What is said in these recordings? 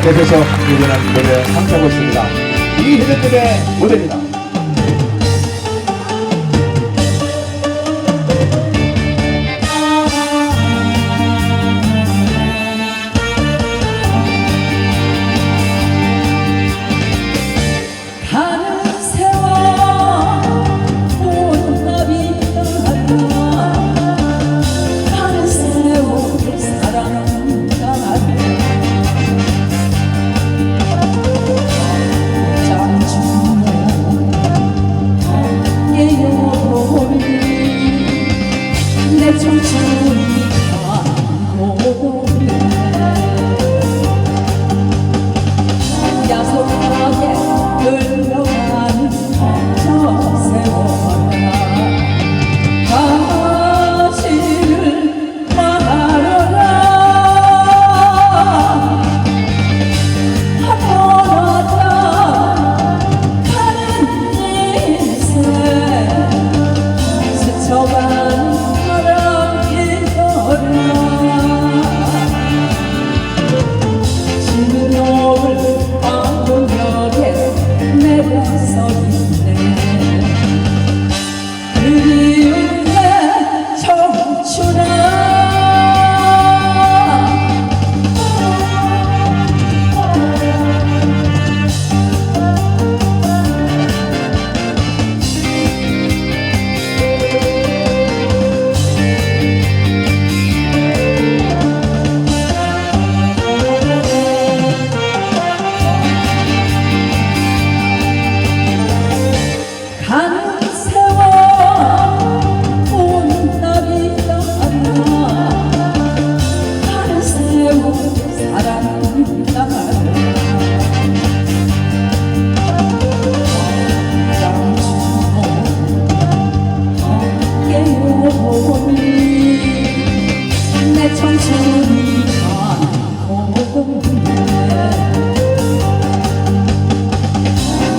계속해서 일어난 무대 함께하고 있습니다. 이 해변 때의 무대입니다.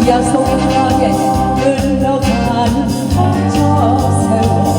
야속하게 흘러간 저 세월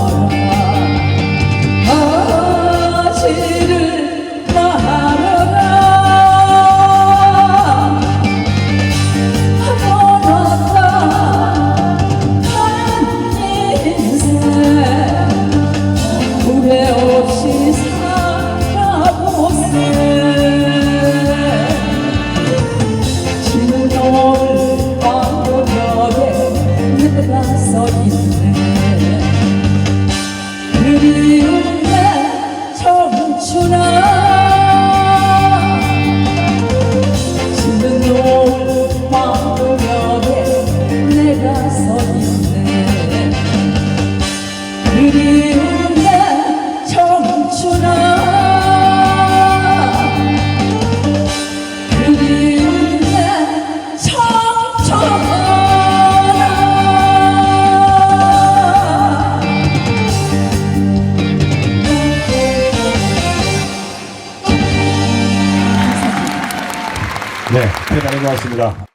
네, 네 대단히 고맙습니다.